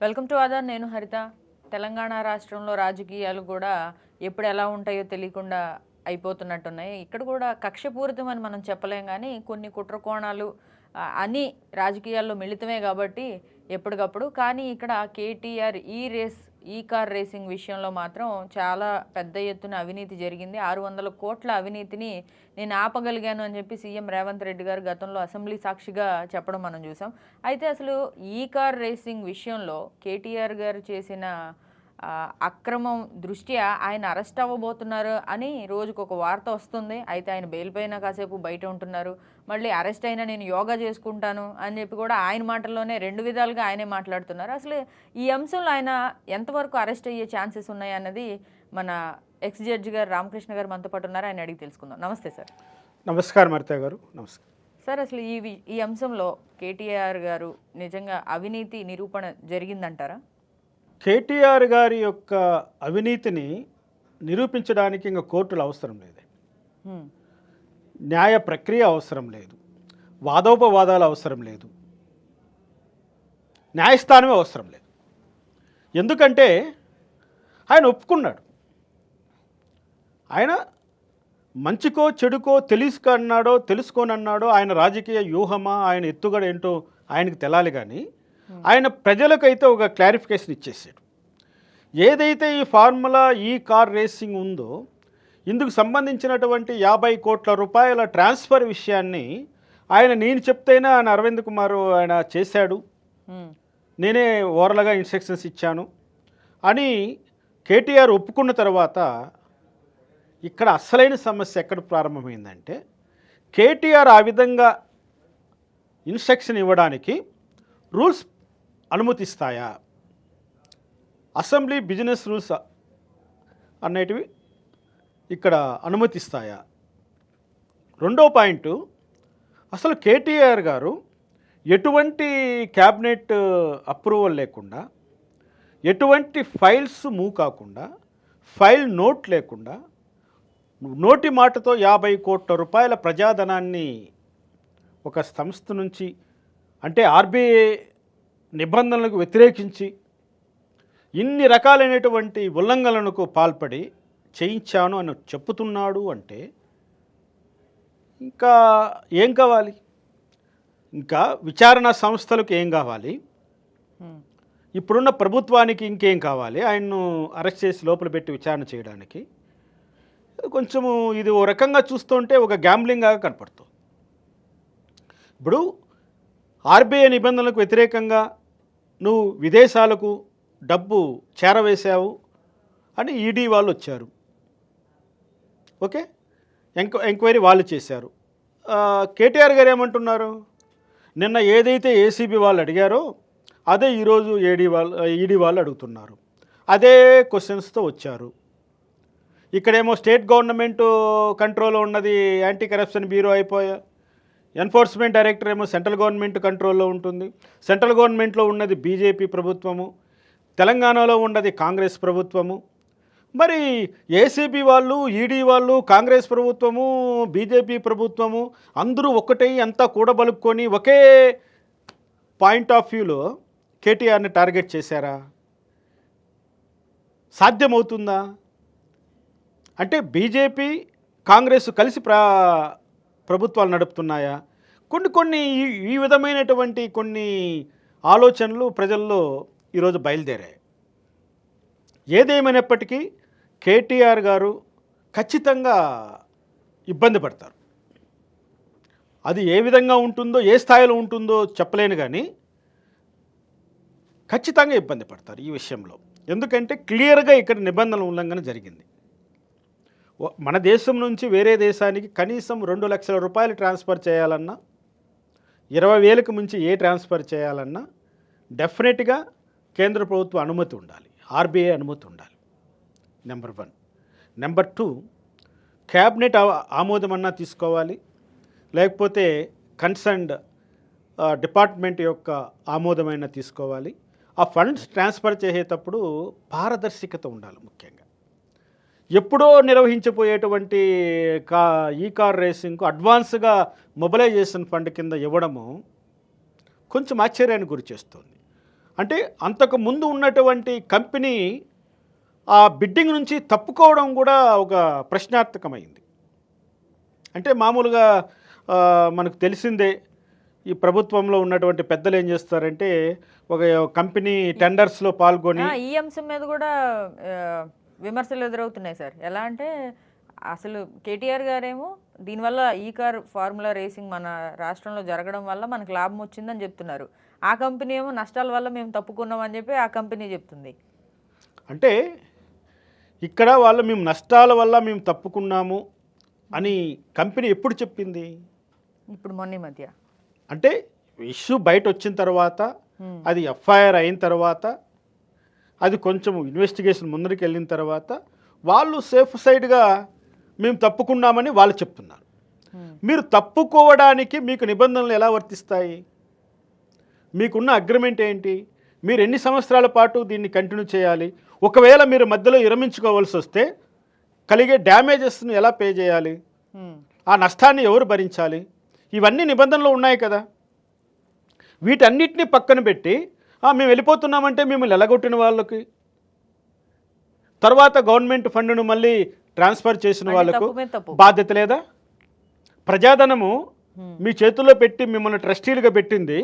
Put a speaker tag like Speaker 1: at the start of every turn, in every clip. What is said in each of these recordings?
Speaker 1: Welcome to Aadhaar నేను హరిత. తెలంగాణ రాష్ట్రంలో రాజకీయాలు కూడా ఎప్పుడు ఎలా ఉంటాయో తెలియకుండా అయిపోతున్నట్టున్నాయి. ఇక్కడ కూడా కక్షపూరితం అని మనం చెప్పలేం కానీ కొన్ని కుట్ర కోణాలు ఆ, రాజకీయాల్లో మిళితమే కాబట్టి ఎప్పటికప్పుడు. కానీ ఇక్కడ కేటీఆర్ ఈ రేస్ ఈ కార్ రేసింగ్ విషయంలో మాత్రం చాలా పెద్ద ఎత్తున అవినీతి జరిగింది. ఆరు వందల కోట్ల అవినీతిని నేను ఆపగలిగాను అని చెప్పి సీఎం రేవంత్ రెడ్డి గారు గతంలో అసెంబ్లీ సాక్షిగా చెప్పడం మనం చూసాం. అయితే అసలు ఈ కార్ రేసింగ్ విషయంలో కేటీఆర్ గారు చేసిన అక్రమం దృష్ట్యా ఆయన అరెస్ట్ అవ్వబోతున్నారు అని రోజుకు ఒక వార్త వస్తుంది. అయితే ఆయన బెయిల్ పైన కాసేపు బయట ఉంటున్నారు. మళ్ళీ అరెస్ట్ అయినా నేను యోగా చేసుకుంటాను అని చెప్పి కూడా ఆయన మాటల్లోనే రెండు విధాలుగా ఆయనే మాట్లాడుతున్నారు. అసలు ఈ అంశంలో ఆయన ఎంతవరకు అరెస్ట్ అయ్యే ఛాన్సెస్ ఉన్నాయి అన్నది మన ఎక్స్ జడ్జి గారు రామకృష్ణ గారు మనతో పాటు ఉన్నారు. ఆయన అడిగి తెలుసుకుందాం. నమస్తే సార్.
Speaker 2: నమస్కారం హరిత గారు. నమస్కారం.
Speaker 1: సార్ అసలు ఈ వి- ఈ అంశంలో కేటీఆర్ గారు నిజంగా అవినీతి నిరూపణ జరిగిందంటారా?
Speaker 2: కేటీఆర్ గారి యొక్క అవినీతిని నిరూపించడానికి ఇంకా కోర్టులు అవసరం లేదు. న్యాయ ప్రక్రియ అవసరం లేదు. వాదోపవాదాలు అవసరం లేదు. న్యాయస్థానమే అవసరం లేదు. ఎందుకంటే ఆయన ఒప్పుకున్నాడు. ఆయన మంచికో చెడుకో తెలుసుకన్నాడో తెలుసుకోనన్నాడో ఆయన రాజకీయ వ్యూహమా ఆయన ఎత్తుగడ ఏంటో ఆయనకు తెలాలి కానీ ఆయన ప్రజలకైతే ఒక క్లారిఫికేషన్ ఇచ్చేసాడు ఏదైతే ఈ ఫార్ములా ఈ కార్ రేసింగ్ ఉందో ఇందుకు సంబంధించినటువంటి యాభై కోట్ల రూపాయల ట్రాన్స్ఫర్ విషయాన్ని ఆయన నేను చెప్తేనే ఆయన అరవింద్ కుమార్ ఆయన చేశాడు.
Speaker 1: హ్మ్.
Speaker 2: నేనే ఓరల్గా ఇన్స్ట్రక్షన్స్ ఇచ్చాను అని కేటీఆర్ ఒప్పుకున్న తర్వాత ఇక్కడ అసలైన సమస్య ఎక్కడ ప్రారంభమైందంటే కేటీఆర్ ఆ విధంగా ఇన్స్ట్రక్షన్ ఇవ్వడానికి రూల్స్ అనుమతిస్తాయా? అసెంబ్లీ బిజినెస్ రూల్స్ అనేటివి ఇక్కడ అనుమతిస్తాయా? రెండో పాయింట్ అసలు కేటీఆర్ గారు ఎటువంటి క్యాబినెట్ అప్రూవల్ లేకుండా ఎటువంటి ఫైల్స్ మూవ్ కాకుండా ఫైల్ నోట్ లేకుండా నోటి మాటతో యాభై కోట్ల రూపాయల ప్రజాధనాన్ని ఒక సంస్థ నుంచి అంటే ఆర్బీఐ నిబంధనలకు వ్యతిరేకించి ఇన్ని రకాలైనటువంటి ఉల్లంఘనలకు పాల్పడి చేయించాను అని చెప్పుతున్నాడు అంటే ఇంకా ఏం కావాలి? ఇంకా విచారణ సంస్థలకు ఏం కావాలి. ఇప్పుడున్న ప్రభుత్వానికి ఇంకేం కావాలి? ఆయన్ను అరెస్ట్ చేసి లోపల పెట్టి విచారణ చేయడానికి. కొంచెము ఇది ఓ రకంగా చూస్తుంటే ఒక గ్యాంబ్లింగ్ లాగా కనపడుతుంది. ఇప్పుడు ఆర్బీఐ నిబంధనలకు వ్యతిరేకంగా నువ్వు విదేశాలకు డబ్బు చేరవేశావు అని ఈడీ వాళ్ళు వచ్చారు. ఓకే? ఎంక్వ ఎంక్వైరీ వాళ్ళు చేశారు. కేటీఆర్ గారు ఏమంటున్నారు? నిన్న ఏదైతే ఏసీబీ వాళ్ళు అడిగారో అదే ఈరోజు ఏడీ వాళ్ళు ఈడీ వాళ్ళు అడుగుతున్నారు. అదే క్వశ్చన్స్తో వచ్చారు. ఇక్కడేమో స్టేట్ గవర్నమెంట్ కంట్రోల్లో ఉన్నది యాంటీ కరప్షన్ బ్యూరో అయిపోయా ఎన్ఫోర్స్మెంట్ డైరెక్టర్ ఏమో సెంట్రల్ గవర్నమెంట్ కంట్రోల్లో ఉంటుంది. సెంట్రల్ గవర్నమెంట్లో ఉన్నది బీజేపీ ప్రభుత్వము తెలంగాణలో ఉన్నది కాంగ్రెస్ ప్రభుత్వము. మరి ఏసీబీ వాళ్ళు ఈడీ వాళ్ళు కాంగ్రెస్ ప్రభుత్వము బీజేపీ ప్రభుత్వము అందరూ ఒకటై అంతా కూడబలుక్కొని ఒకే పాయింట్ ఆఫ్ వ్యూలో కేటీఆర్ని టార్గెట్ చేశారా? సాధ్యమవుతుందా? అంటే బీజేపీ కాంగ్రెస్ కలిసి ప్రా ప్రభుత్వాలు నడుపుతున్నాయా? కొన్ని కొన్ని ఈ- ఈ విధమైనటువంటి కొన్ని ఆలోచనలు ప్రజల్లో ఈరోజు బయలుదేరాయి. ఏదేమైనప్పటికీ కేటీఆర్ గారు ఖచ్చితంగా ఇబ్బంది పడతారు. అది ఏ విధంగా ఉంటుందో ఏ స్థాయిలో ఉంటుందో చెప్పలేను కానీ ఖచ్చితంగా ఇబ్బంది పడతారు ఈ విషయంలో. ఎందుకంటే క్లియర్గా ఇక్కడ నిబంధనల ఉల్లంఘన జరిగింది. మన దేశం నుంచి వేరే దేశానికి కనీసం రెండు లక్షల రూపాయలు ట్రాన్స్ఫర్ చేయాలన్నా ఇరవై వేలకు మించి ఏ ట్రాన్స్ఫర్ చేయాలన్నా డెఫినెట్గా కేంద్ర ప్రభుత్వ అనుమతి ఉండాలి. ఆర్బీఐ అనుమతి ఉండాలి. Number one. Number two cabinet ఆమోదం ఆమోదమన్నా తీసుకోవాలి. లేకపోతే కన్సర్న్డ్ డిపార్ట్మెంట్ యొక్క ఆమోదమైనా తీసుకోవాలి. ఆ ఫండ్స్ ట్రాన్స్ఫర్ చేసేటప్పుడు పారదర్శకత ఉండాలి ముఖ్యంగా. ఎప్పుడో నిర్వహించబోయేటువంటి కా ఈ కార్ రేసింగ్కు అడ్వాన్స్గా మొబిలైజేషన్ ఫండ్ కింద ఇవ్వడము కొంచెం ఆశ్చర్యానికి గురి చేస్తుంది. అంటే అంతకు ముందు ఉన్నటువంటి కంపెనీ ఆ బిడ్డింగ్ నుంచి తప్పుకోవడం కూడా ఒక ప్రశ్నార్థకమైంది. అంటే మామూలుగా మనకు తెలిసిందే ఈ ప్రభుత్వంలో ఉన్నటువంటి పెద్దలు ఏం చేస్తారంటే ఒక కంపెనీ టెండర్స్లో పాల్గొని
Speaker 1: ఈ అంశం మీద కూడా విమర్శలు ఎదురవుతున్నాయి సార్. ఎలా అంటే అసలు కేటీఆర్ గారేమో దీనివల్ల ఈ కార్ ఫార్ములా రేసింగ్ మన రాష్ట్రంలో జరగడం వల్ల మనకు లాభం వచ్చిందని చెప్తున్నారు. ఆ కంపెనీ ఏమో నష్టాల వల్ల మేము తప్పుకున్నాం అని చెప్పి ఆ కంపెనీ చెప్తుంది.
Speaker 2: అంటే ఇక్కడ వాళ్ళు మేము నష్టాల వల్ల మేము తప్పుకున్నాము అని కంపెనీ ఎప్పుడు చెప్పింది?
Speaker 1: ఇప్పుడు మొన్న మధ్య.
Speaker 2: అంటే ఇష్యూ బయట వచ్చిన తర్వాత. అది ఎఫ్ఐఆర్ అయిన తర్వాత అది కొంచెం ఇన్వెస్టిగేషన్ ముందరికి వెళ్ళిన తర్వాత వాళ్ళు సేఫ్ సైడ్గా మేము తప్పుకున్నామని వాళ్ళు చెప్తున్నారు.
Speaker 1: హ్మ్.
Speaker 2: మీరు తప్పుకోవడానికి మీకు నిబంధనలు ఎలా వర్తిస్తాయి? మీకున్న అగ్రిమెంట్ ఏంటి? మీరు ఎన్ని సంవత్సరాల పాటు దీన్ని కంటిన్యూ చేయాలి? ఒకవేళ మీరు మధ్యలో విరమించుకోవాల్సి వస్తే కలిగే డ్యామేజెస్ను ఎలా పే చేయాలి?
Speaker 1: హ్మ్.
Speaker 2: ఆ నష్టాన్ని ఎవరు భరించాలి? ఇవన్నీ నిబంధనలు ఉన్నాయి కదా. వీటన్నిటిని పక్కన పెట్టి "ఆ, మేము వెళ్ళిపోతున్నామంటే మిమ్మల్ని ఎలగొట్టిన వాళ్ళకి తర్వాత గవర్నమెంట్ ఫండ్ను మళ్ళీ ట్రాన్స్ఫర్ చేసిన వాళ్ళకు. బాధ్యత లేదా ప్రజాధనము. మీ చేతుల్లో పెట్టి మిమ్మల్ని ట్రస్టీలుగా పెట్టింది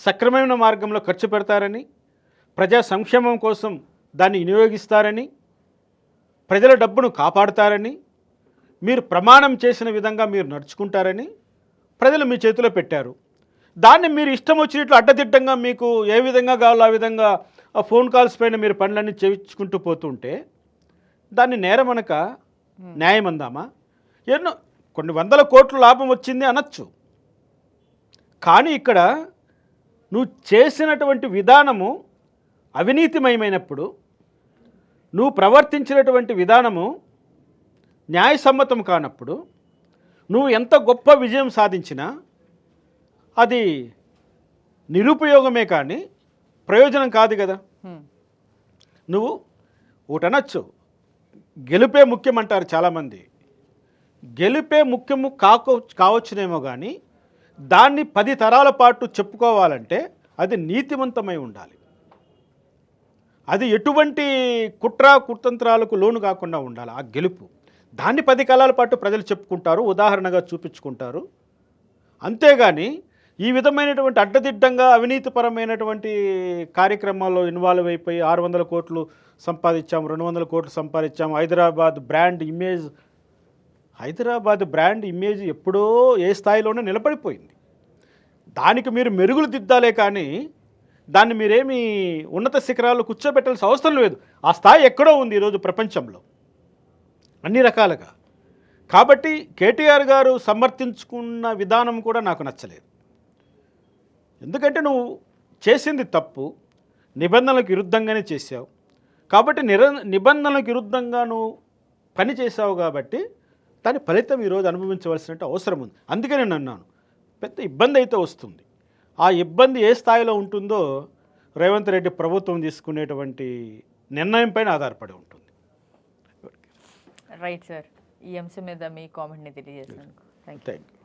Speaker 2: సక్రమమైన మార్గంలో ఖర్చు పెడతారని ప్రజా సంక్షేమం కోసం దాన్ని వినియోగిస్తారని ప్రజల డబ్బును కాపాడుతారని మీరు ప్రమాణం చేసిన విధంగా మీరు నడుచుకుంటారని ప్రజలు మీ చేతిలో పెట్టారు దాన్ని మీరు ఇష్టం వచ్చినట్లు అడ్డదిడ్డంగా మీకు ఏ విధంగా కావాలో ఆ విధంగా ఆ ఫోన్ కాల్స్ పైన మీరు పనులన్నీ చేయించుకుంటూ పోతుంటే దాన్ని నేరమనక న్యాయం అందామా? ఎన్నో కొన్ని వందల కోట్ల లాభం వచ్చింది అనొచ్చు. కానీ ఇక్కడ నువ్వు చేసినటువంటి విధానము అవినీతిమయమైనప్పుడు నువ్వు ప్రవర్తించినటువంటి విధానము న్యాయసమ్మతం కానప్పుడు నువ్వు ఎంత గొప్ప విజయం సాధించినా అది నిరుపయోగమే కానీ ప్రయోజనం కాదు కదా. నువ్వు ఒకటనొచ్చు గెలుపే ముఖ్యం అంటారు చాలామంది. గెలుపే ముఖ్యము కాకో కావచ్చునేమో కానీ దాన్ని పది తరాల పాటు చెప్పుకోవాలంటే అది నీతివంతమై ఉండాలి. అది ఎటువంటి కుట్ర కుతంత్రాలకు లోను కాకుండా ఉండాలి ఆ గెలుపు. దాన్ని పది కాలాల పాటు ప్రజలు చెప్పుకుంటారు ఉదాహరణగా చూపించుకుంటారు. అంతేగాని ఈ విధమైనటువంటి అడ్డదిడ్డంగా అవినీతిపరమైనటువంటి కార్యక్రమాల్లో ఇన్వాల్వ్ అయిపోయి ఆరు వందల కోట్లు సంపాదించాం రెండు వందల కోట్లు సంపాదించాం Hyderabad brand image Hyderabad brand image ఎప్పుడో ఏ స్థాయిలోనే నిలబడిపోయింది. దానికి మీరు మెరుగులు దిద్దాలే కానీ దాన్ని మీరేమి ఉన్నత శిఖరాలు కూర్చోబెట్టాల్సిన అవసరం లేదు. ఆ స్థాయి ఎక్కడో ఉంది ఈరోజు ప్రపంచంలో. అన్ని రకాలుగా. కాబట్టి కేటీఆర్ గారు సమర్థించుకున్న విధానం కూడా నాకు నచ్చలేదు. ఎందుకంటే నువ్వు చేసింది తప్పు నిబంధనలకు విరుద్ధంగానే చేసావు కాబట్టి నిర నిబంధనలకు విరుద్ధంగా నువ్వు పని చేసావు కాబట్టి దాని ఫలితం ఈరోజు అనుభవించవలసిన అవసరం ఉంది. అందుకే నేను అన్నాను పెద్ద ఇబ్బంది అయితే వస్తుంది. ఆ ఇబ్బంది ఏ స్థాయిలో ఉంటుందో రేవంత్ రెడ్డి ప్రభుత్వం తీసుకునేటువంటి నిర్ణయం పైన ఆధారపడి ఉంటుంది.
Speaker 1: రైట్ సార్ ఈ అంశం మీద మీ కామెంట్ని యూ
Speaker 2: థ్యాంక్ యూ